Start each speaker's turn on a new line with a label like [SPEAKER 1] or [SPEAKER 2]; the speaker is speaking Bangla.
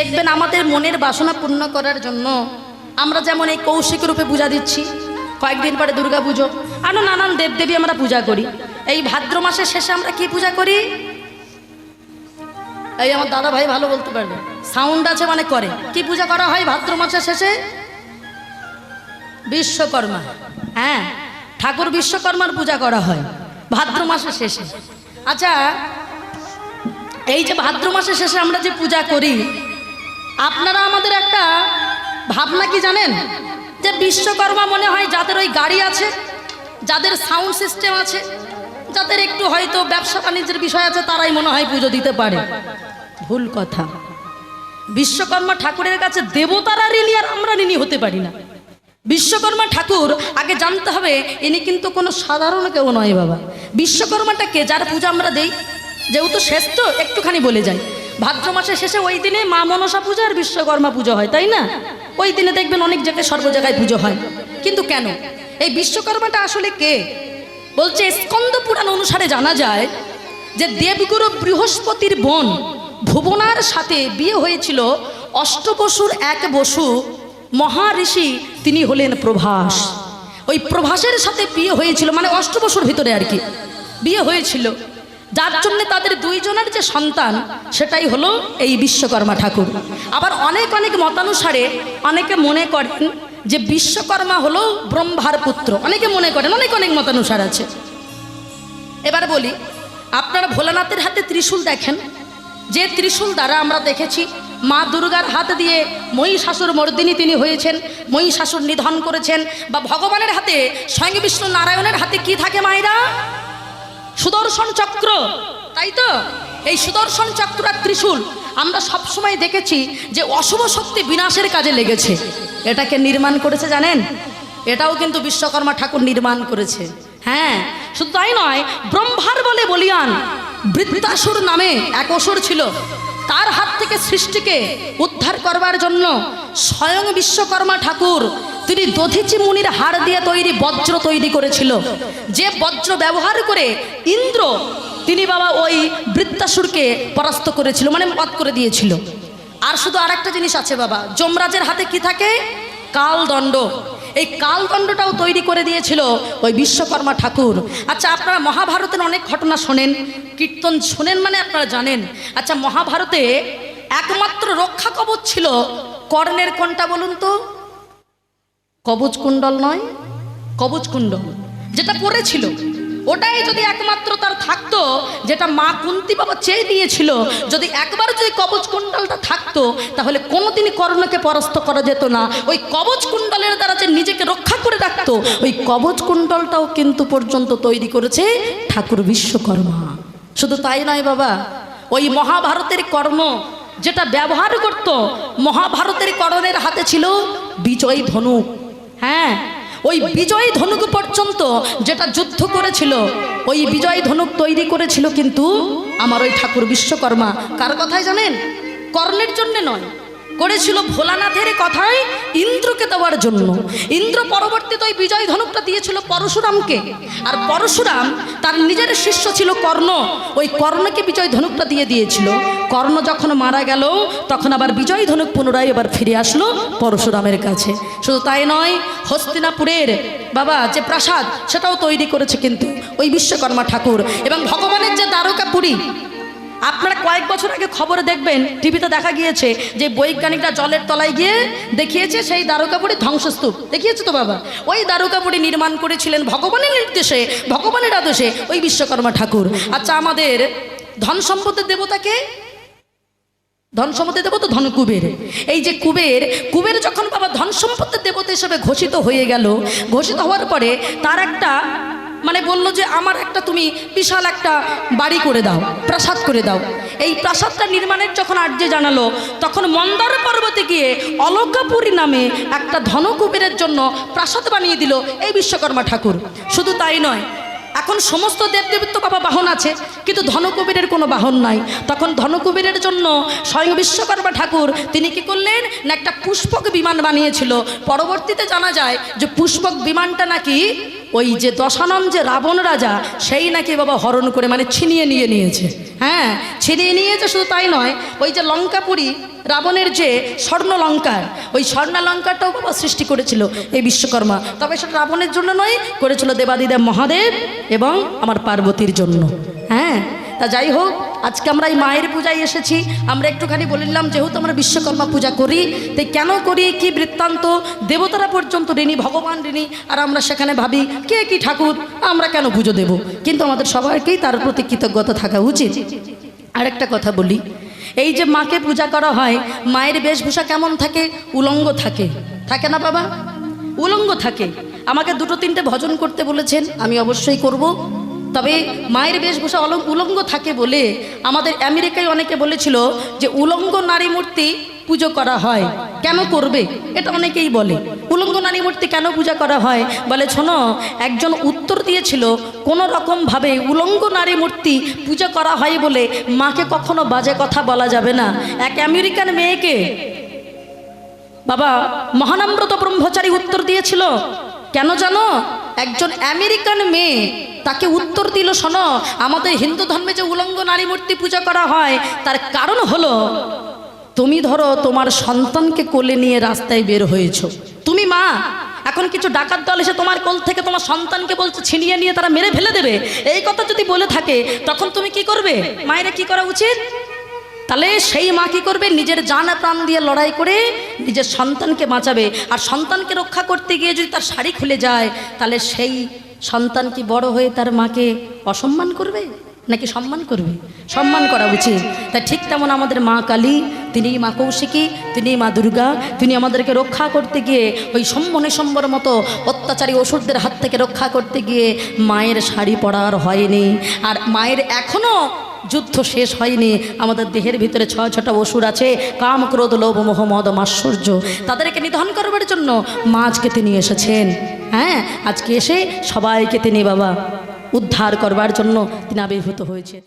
[SPEAKER 1] দেখবেন আমাদের মনের বাসনা পূর্ণ করার জন্য আমরা যেমন এই কৌশিক রূপে পূজা দিচ্ছি, কয়েকদিন পরে দুর্গা পুজো। আরও নানান দেবদেবী আমরা পূজা করি। এই ভাদ্র মাসের শেষে আমরা কি পূজা করি? এই আমার দাদা ভাই ভালো বলতে পারবে। সাউন্ড আছে মানে করে। কি পূজা করা হয় ভাদ্র মাসের শেষে? বিশ্বকর্মা। হ্যাঁ ঠাকুর বিশ্বকর্মার পূজা করা হয় ভাদ্র মাসের শেষে। আচ্ছা এই যে ভাদ্র মাসের শেষে আমরা যে পূজা করি আপনারা আমাদের একটা ভাবনা কি জানেন? যে বিশ্বকর্মা মনে হয় যাদের ওই গাড়ি আছে, যাদের সাউন্ড সিস্টেম আছে, যাদের একটু হয়তো ব্যবসা বাণিজ্যের বিষয় আছে, তারাই মনে হয় পুজো দিতে পারে। ভুল কথা। বিশ্বকর্মা ঠাকুরের কাছে দেবতারা ঋণী আর আমরা ঋণী হতে পারি না। বিশ্বকর্মা ঠাকুর, আগে জানতে হবে, ইনি কিন্তু কোনো সাধারণ কেউ নয় বাবা। বিশ্বকর্মাটাকে যার পূজা আমরা দেই, যেহেতু শ্রেষ্ঠ, একটুখানি বলে যাই। ভাদ্র মাসের শেষে ওই দিনে মা মনসা পূজা আর বিশ্বকর্মা পুজো হয়, তাই না? ওই দিনে দেখবেন অনেক জায়গায় সর্ব জায়গায় পুজো হয়। কিন্তু কেন? এই বিশ্বকর্মাটা আসলে কে? বলছে, স্কন্দ পুরাণ অনুসারে জানা যায় যে দেবগুরু বৃহস্পতির বোন ভুবনার সাথে বিয়ে হয়েছিল অষ্টবসুর এক বসু মহাঋষি, তিনি হলেন প্রভাস। ওই প্রভাসের সাথে বিয়ে হয়েছিল মানে অষ্টবসুর ভিতরে আর কি। বিয়ে হয়েছিল। যার জন্য তাদের দুইজনের যে সন্তান, সেটাই হলো এই বিশ্বকর্মা ঠাকুর। আবার অনেক অনেক মতানুসারে অনেকে মনে করেন যে বিশ্বকর্মা হলো ব্রহ্মার পুত্র। অনেকে মনে করেন, অনেক অনেক মতানুসার আছে। এবার বলি, আপনারা ভোলানাথের হাতে ত্রিশূল দেখেন। যে ত্রিশূল দ্বারা আমরা দেখেছি, মা দুর্গার হাত দিয়ে মহি মহিষাসুর মর্দিনী তিনি হয়েছেন মহি মহিষাসুর নিধন করেছেন, বা ভগবানের হাতে স্বয়ং বিষ্ণু নারায়ণের হাতে কি থাকে মায়েরা? সুদর্শন চক্র। তাই তো? এই সুদর্শন চক্র আর ত্রিশূল, আমরা সবসময় দেখেছি যে অশুভ শক্তি বিনাশের কাজে লেগেছে। এটাকে নির্মাণ করেছে জানেন? এটাও কিন্তু বিশ্বকর্মা ঠাকুর নির্মাণ করেছে। হ্যাঁ শুধু তাই নয়, ব্রহ্মার বলে বলিয়ান বৃদ্ধাসুর নামে এক অসুর ছিল। তার হাত থেকে সৃষ্টিকে উদ্ধার করবার জন্য স্বয়ং বিশ্বকর্মা ঠাকুর, তিনি দধিচি মুনির হাড় দিয়ে তৈরি বজ্র তৈরি করেছিল। যে বজ্র ব্যবহার করে ইন্দ্র, তিনি বাবা ওই বৃত্তাসুরকে পরাস্ত করেছিল মানে মত করে দিয়েছিল। আর শুধু আরেকটা জিনিস আছে বাবা, যমরাজের হাতে কি থাকে? কালদণ্ড। এই কালদণ্ডটাও তৈরি করে দিয়েছিল ওই বিশ্বকর্মা ঠাকুর। আচ্ছা আপনারা মহাভারতের অনেক ঘটনা শোনেন, কীর্তন শোনেন মানে আপনারা জানেন। আচ্ছা মহাভারতে একমাত্র রক্ষা কবচ ছিল কর্ণের কোনটা বলুন তো। কবচ কুণ্ডল নয়, কবচ কুণ্ডল, যেটা পড়েছিল। ওটাই যদি একমাত্র তার থাকতো যেটা মা কুন্তি বাবা চেয়ে দিয়েছিল, যদি একবার যদি কবচ কুণ্ডলটা থাকতো, তাহলে কোনোদিনই কর্ণকে পরাস্ত করা যেত না। ওই কবচ কুণ্ডলের দ্বারা যে নিজেকে রক্ষা করে রাখতো, ওই কবচ কুণ্ডলটাও কিন্তু পর্যন্ত তৈরি করেছে ঠাকুর বিশ্বকর্মা। শুধু তাই নয় বাবা, ওই মহাভারতের কর্ম যেটা ব্যবহার করত, মহাভারতের কর্ণের হাতে ছিল বিজয় ধনুক। হ্যাঁ ওই বিজয় ধনুক পর্যন্ত যেটা যুদ্ধ করেছিল, ওই বিজয় ধনুক তৈরি করেছিল কিন্তু আমার ওই ঠাকুর বিশ্বকর্মা। কার কথাই জানেন? কর্ণের জন্য নয়। করেছিল ভোলানাথের কথায় ইন্দ্রকে দেওয়ার জন্য। ইন্দ্র পরবর্তীতে ওই বিজয় ধনুকটা দিয়েছিল পরশুরামকে। আর পরশুরাম তার নিজের শিষ্য ছিল কর্ণ। ওই কর্ণকে বিজয় ধনুকটা দিয়ে দিয়েছিল। কর্ণ যখন মারা গেল, তখন আবার বিজয় ধনুক পুনরায় এবার ফিরে আসলো পরশুরামের কাছে। শুধু তাই নয় হস্তিনাপুরের বাবা যে প্রাসাদ, সেটাও তৈরি করেছে কিন্তু ওই বিশ্বকর্মা ঠাকুর। এবং ভগবানের যে দ্বারকাপুরী আপনারা কয়েক বছর আগে খবরে দেখবেন, টিভিতে দেখা গিয়েছে যে বৈজ্ঞানিকরা জলের তলায় গিয়ে দেখিয়েছে সেই দ্বারকাপুরী ধ্বংসস্তূপ। দেখিয়েছে তো বাবা? ওই দ্বারকাপুরী নির্মাণ করেছিলেন ভগবানের নির্দেশে, ভগবানের আদেশে ওই বিশ্বকর্মা ঠাকুর। আচ্ছা আমাদের ধন সম্পদের দেবতাকে ধন সম্পদের দেবতা ধন কুবের। এই যে কুবের কুবের যখন বাবা ধন সম্পদের দেবতা হিসেবে ঘোষিত হয়ে গেল, ঘোষিত হওয়ার পরে তার একটা মানে বলল যে, আমার একটা তুমি বিশাল একটা বাড়ি করে দাও, প্রাসাদ করে দাও। এই প্রাসাদটা নির্মাণের যখন আর্য জানালো, তখন মন্দার পর্বতে গিয়ে অলকাপুরী নামে একটা ধনকুবেরের জন্য প্রাসাদ বানিয়ে দিল এই বিশ্বকর্মা ঠাকুর। শুধু তাই নয় এখন সমস্ত দেবদেবীর তো বাবা বাহন আছে, কিন্তু ধনকুবেরের কোনো বাহন নাই। তখন ধনকুবেরের জন্য স্বয়ং বিশ্বকর্মা ঠাকুর, তিনি কি করলেন? না একটা পুষ্পক বিমান বানিয়েছিল। পরবর্তীতে জানা যায় যে পুষ্পক বিমানটা নাকি ওই যে দশানন যে রাবণ রাজা, সেই নাকি বাবা হরণ করে মানে ছিনিয়ে নিয়ে নিয়েছে। হ্যাঁ ছিনিয়ে নিয়েছে শুধু তাই নয়, ওই যে লঙ্কাপুরী রাবণের যে স্বর্ণলঙ্কার, ওই স্বর্ণালঙ্কারটাও বাবা সৃষ্টি করেছিল এই বিশ্বকর্মা। তবে সেটা রাবণের জন্য নয়, করেছিল দেবাদিদেব মহাদেব এবং আমার পার্বতীর জন্য। হ্যাঁ তা যাই হোক, আজকে আমরা এই মায়ের পূজায় এসেছি। আমরা একটুখানি বলিলাম যেহেতু আমরা বিশ্বকর্মা পূজা করি, তাই কেন করি, কি বৃত্তান্ত, দেবতারা পর্যন্ত ঋণী, ভগবান ঋণী, আর আমরা সেখানে ভাবি, কে কি ঠাকুর, আমরা কেন পুজো দেব? কিন্তু আমাদের সবাইকেই তার প্রতি কৃতজ্ঞতা থাকা উচিত। আরেকটা কথা বলি এই যে মাকে পূজা করা হয়, মায়ের বেশভূষা কেমন থাকে? উলঙ্গ থাকে। থাকে না বাবা? উলঙ্গ থাকে। আমাকে দুটো তিনটে ভজন করতে বলেছেন, আমি অবশ্যই করব। তবে মায়ের বেশভূষা অলং, উলঙ্গ থাকে বলে আমাদের আমেরিকায় অনেকে বলেছিল যে উলঙ্গ নারী মূর্তি পুজো করা হয়। কেন করবে? এটা অনেকেই বলে। উলঙ্গ নারী মূর্তি কেন পূজা করা হয়? বলে, শোনো, একজন উত্তর দিয়েছিল কোনো রকমভাবে উলঙ্গ নারী মূর্তি পূজা করা হয় বলে মাকে কখনো বাজে কথা বলা যাবে না। এক আমেরিকান মেয়েকে বাবা, মহানাম্রত ব্রহ্মচারী উত্তর দিয়েছিল। কেন জানো? একজন আমেরিকান মেয়ে তাকে উত্তর দিল, শোনো, আমাদের হিন্দু ধর্মে যে উলঙ্গ নারী মূর্তি পূজা করা হয়, তার কারণ হলো তুমি ধরো তোমার সন্তানকে কোলে নিয়ে রাস্তায় বের হয়েছ। তুমি মা, এখন কিছু ডাকাত দল এসে তোমার কোল থেকে তোমার সন্তানকে বলছে ছিনিয়ে নিয়ে তারা মেরে ফেলে দেবে। এই কথা যদি বলে থাকে, তখন তুমি কি করবে? মায়েরা কি করা উচিত? তাহলে সেই মা কি করবে? নিজের জানা প্রাণ দিয়ে লড়াই করে নিজের সন্তানকে বাঁচাবে। আর সন্তানকে রক্ষা করতে গিয়ে যদি তার শাড়ি খুলে যায়, তাহলে সেই সন্তান কি বড় হয়ে তার মাকে অসম্মান করবে? নাকি সম্মান করবে? সম্মান করা উচিত। তাই ঠিক তেমন আমাদের মা কালী তিনি মা কৌশিকী, তিনি মা দুর্গা, তিনি আমাদেরকে রক্ষা করতে গিয়ে ওই সম্মনে সম্বর মতো অত্যাচারী ওষুধদের হাত থেকে রক্ষা করতে গিয়ে মায়ের শাড়ি পরার হয়নি। আর মায়ের এখনও যুদ্ধ শেষ হয়নি। আমাদের দেহের ভিতরে ছয় ছটা অসুর আছে, কাম, ক্রোধ, লোভ, মোহ, মদ মাশ্চর্য তাদেরকে নিধন করবার জন্য মা আজকে তিনি এসেছেন। হ্যাঁ আজকে এসে সবাইকে তিনি বাবা উদ্ধার করবার জন্য তিনি আবির্ভূত হয়েছে